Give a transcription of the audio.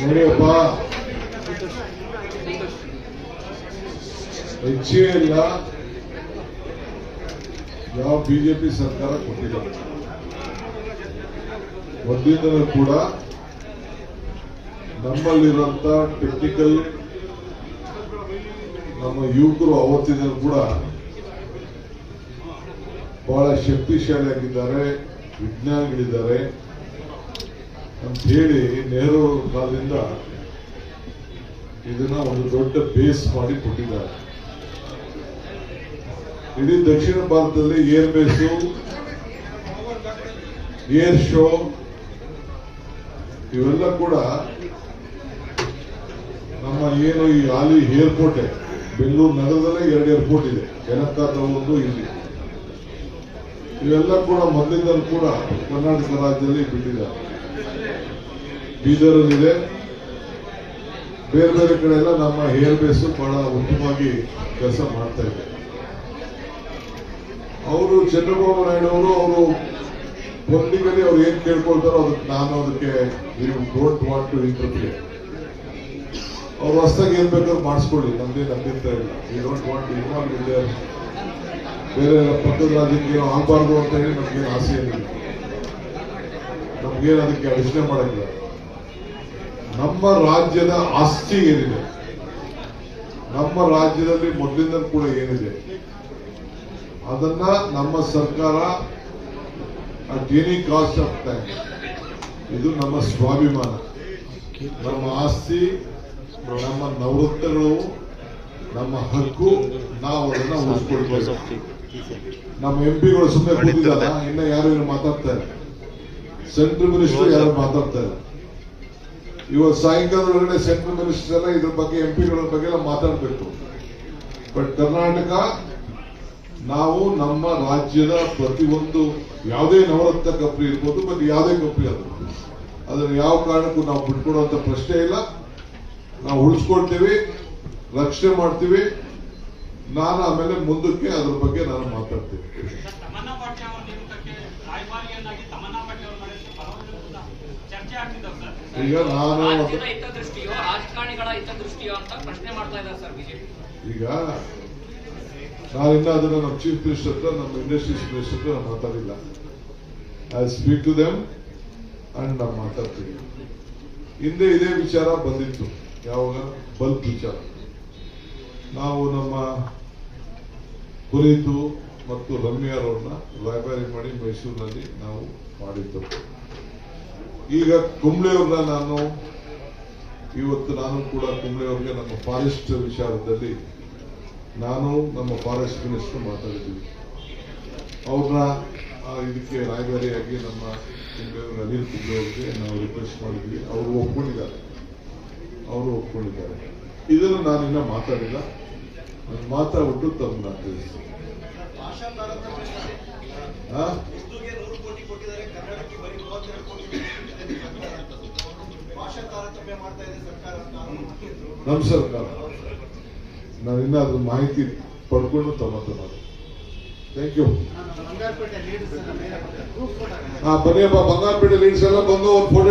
ನೋಡಿಯಪ್ಪ ಹೆಚ್ಚೇ ಇಲ್ಲ. ಯಾವ ಬಿಜೆಪಿ ಸರ್ಕಾರ ಕೊಟ್ಟಿಲ್ಲ. ಒಂದಿಂದಲೂ ಕೂಡ ನಮ್ಮಲ್ಲಿರುವಂತ ಟೆಕ್ನಿಕಲ್ ನಮ್ಮ ಯುವಕರು ಅವತ್ತಿನ ಕೂಡ ಬಹಳ ಶಕ್ತಿಶಾಲಿಯಾಗಿದ್ದಾರೆ, ವಿಜ್ಞಾನಿಗಳಿದ್ದಾರೆ. ಅಂತ ಹೇಳಿ ನೆಹರು ಕಾಲದಿಂದ ಇದನ್ನ ಒಂದು ದೊಡ್ಡ ಬೇಸ್ ಮಾಡಿ ಕೊಟ್ಟಿದ್ದಾರೆ. ಇಡೀ ದಕ್ಷಿಣ ಭಾರತದಲ್ಲಿ ಏರ್ ಬೇಸು, ಏರ್ ಶೋ, ಇವೆಲ್ಲ ಕೂಡ ನಮ್ಮ ಏನು ಈ ಹಾಲಿ ಏರ್ಪೋರ್ಟ್ ಬೆಂಗಳೂರು ನಗರದಲ್ಲೇ ಎರಡು ಏರ್ಪೋರ್ಟ್ ಇದೆ ಜನಕಾದ ಒಂದು ಇಲ್ಲಿ. ಇವೆಲ್ಲ ಕೂಡ ಮೊದಲಿಂದಲೂ ಕೂಡ ಕರ್ನಾಟಕ ರಾಜ್ಯದಲ್ಲಿ ಬಿಟ್ಟಿದ್ದಾರೆ. ಬೀದರಲ್ಲಿದೆ. ಬೇರೆ ಬೇರೆ ಕಡೆ ಎಲ್ಲ ನಮ್ಮ ಹೇರ್ ಬೇಸ್ ಬಹಳ ಉತ್ತಮವಾಗಿ ಕೆಲಸ ಮಾಡ್ತಾ ಇದೆ. ಅವರು ಚಂದ್ರಬಾಬು ನಾಯ್ಡು ಅವರು ಅವರು ಪಬ್ಲಿಕಲ್ಲಿ ಅವ್ರು ಏನ್ ಕೇಳ್ಕೊಳ್ತಾರೋ ಅದಕ್ಕೆ ನಾನು ಅದಕ್ಕೆ ನೀವು ಡೋಂಟ್ ವಾಂಟ್ ಟು ಇಂಟರ್ಫಿಯರ್ ಅವ್ರು ಹೊಸದಾಗಿ ಏನ್ ಬೇಕಾದ್ರೂ ಮಾಡಿಸ್ಕೊಳ್ಳಿ ನಮ್ದೇ ಅಭ್ಯಂತರ ಇಲ್ಲ. ಈ ಡೋಂಟ್ ವಾಂಟ್ ಇನ್ವಾಲ್ವ್ ಇನ್ ಬೇರೆ ಪಕ್ಕದ ರಾಜ್ಯಕ್ಕೆ ಆಗ್ಬಾರ್ದು ಅಂತ ಹೇಳಿ ನಮ್ಗೇನು ಆಸೆ ಏನಿಲ್ಲ. ನಮ್ಗೇನು ಅದಕ್ಕೆ ಅಡಚಣೆ ಮಾಡಂಗಿಲ್ಲ ನಮ್ಮ ರಾಜ್ಯದ ಆಸ್ತಿ ಏನಿದೆ? ನಮ್ಮ ರಾಜ್ಯದಲ್ಲಿ ಮೊದಲಿಂದ ಕೂಡ ಏನಿದೆ? ಅದನ್ನ ನಮ್ಮ ಸರ್ಕಾರ at any cost of time ಇದು ನಮ್ಮ ಸ್ವಾಭಿಮಾನ. ನಮ್ಮ ಆಸ್ತಿ, ನಮ್ಮ ನವೃತ್ತಗಳು, ನಮ್ಮ ಹಕ್ಕು, ನಾವು ಅದನ್ನ ಉಳಿಸ್ಕೊಳ್ಬೇಕು ನಮ್ಮ ಎಂಪಿಗಳು ಸುಮ್ಮನೆ ಕೂತಿದ್ದಾರೆ? ಇನ್ನ ಯಾರು ಏನು ಮಾತಾಡ್ತಾರೆ ಸೆಂಟ್ರಲ್ ಮಿನಿಸ್ಟರ್ ಯಾರು ಮಾತಾಡ್ತಾ ಇಲ್ಲ. ಇವತ್ತು ಸಾಯಂಕಾಲ ಒಳಗಡೆ ಸೆಂಟ್ರಲ್ ಮಿನಿಸ್ಟರ್ ಎಲ್ಲ ಇದ್ರ ಬಗ್ಗೆ ಎಂಪಿಗಳ ಬಗ್ಗೆ ಎಲ್ಲ ಮಾತಾಡಬೇಕು. ಬಟ್ ಕರ್ನಾಟಕ ನಾವು ನಮ್ಮ ರಾಜ್ಯದ ಪ್ರತಿಯೊಂದು ಯಾವುದೇ ನವರತ್ನ ಕಂಪ್ನಿ ಇರ್ಬೋದು ಬಟ್ ಯಾವುದೇ ಕಂಪ್ನಿ ಅದು ಅದನ್ನು ಯಾವ ಕಾರಣಕ್ಕೂ ನಾವು ಬಿಟ್ಕೊಡುವಂತ ಪ್ರಶ್ನೆ ಇಲ್ಲ. ನಾವು ಉಳಿಸ್ಕೊಳ್ತೀವಿ ರಕ್ಷಣೆ ಮಾಡ್ತೀವಿ. ನಾನು ಆಮೇಲೆ ಮುಂದಕ್ಕೆ ಅದ್ರ ಬಗ್ಗೆ ನಾನು ಮಾತಾಡ್ತೀನಿ. ಈಗ ನಾನು ರಾಜ್ಯದ ಹಿತದೃಷ್ಟಿಯೋ ರಾಜಕಾರಣಿಗಳ ಹಿತದೃಷ್ಟಿಯೋ ಅಂತ ಪ್ರಶ್ನೆ ಮಾಡ್ತಾ ಇದ್ದಾರೆ ಸರ್ ಬಿಜೆಪಿ. ಈಗ ನಾನಿನ್ನ ಅದನ್ನ ನಮ್ಮ ಚೀಫ್ ಮಿನಿಸ್ಟರ್ ಹತ್ರ ನಮ್ಮ ಇಂಡಸ್ಟ್ರೀಸ್ ಮಿನಿಸ್ಟರ್ ಹತ್ರ ನಾನು ಮಾತಾಡಿಲ್ಲ. I speak to them and ನಾವು ಮಾತಾಡ್ತೀವಿ ಹಿಂದೆ ಇದೇ ವಿಚಾರ ಬಂದಿತ್ತು. ಯಾವಾಗ? ಬಲ್ಬ್ ವಿಚಾರ. ನಾವು ನಮ್ಮ ಕುರಿತು ಮತ್ತು ರಮ್ಯಾರವ್ರನ್ನ ಲೈಬ್ರರಿ ಮಾಡಿ ಮೈಸೂರಿನಲ್ಲಿ ನಾವು ಮಾಡಿದ್ದು ಈಗ ಕುಂಬ್ಳೆಯವ್ರನ್ನ ನಾನು ಇವತ್ತು ನಾನು ಕೂಡ ಕುಂಬ್ಳೆಯವ್ರಿಗೆ ನಮ್ಮ ಫಾರೆಸ್ಟ್ ವಿಚಾರದಲ್ಲಿ ನಾನು ನಮ್ಮ ಫಾರೆಸ್ಟ್ ಮಿನಿಸ್ಟರ್ ಮಾತಾಡಿದ್ದೀವಿ ಅವ್ರನ್ನ ಇದಕ್ಕೆ ರಾಯಭಾರಿಯಾಗಿ ನಮ್ಮ ಕುಂಬ್ಳೆಯವ್ರ ಅನಿಲ್ ಕುಂಬ್ಳೆಯವ್ರಿಗೆ ನಾವು ರಿಕ್ವೆಸ್ಟ್ ಮಾಡಿದ್ವಿ. ಅವರು ಒಪ್ಕೊಂಡಿದ್ದಾರೆ. ಅವರು ಒಪ್ಕೊಂಡಿದ್ದಾರೆ. ಇದನ್ನು ನಾನು ಇನ್ನ ಮಾತಾಡಿಲ್ಲ. ನಾನು ಮಾತಾಡ್ಬಿಟ್ಟು ತಮ್ಮನ್ನ ತಿಳಿಸ್ತೀನಿ. ನಮ್ಮ ಸರ್ಕಾರ ನಾನು ಇನ್ನ ಅದ್ರ ಮಾಹಿತಿ ಪಡ್ಕೊಂಡು ತಮ್ಮ ನಾವು ಥ್ಯಾಂಕ್ ಯು ಹಾ ಬನ್ನಿಯಪ್ಪ ಬಂಗಾರಪೇಟೆ ಲೀಡ್ಸ್ ಎಲ್ಲ ಬಂದು ಒಂದು ಫೋಟೋ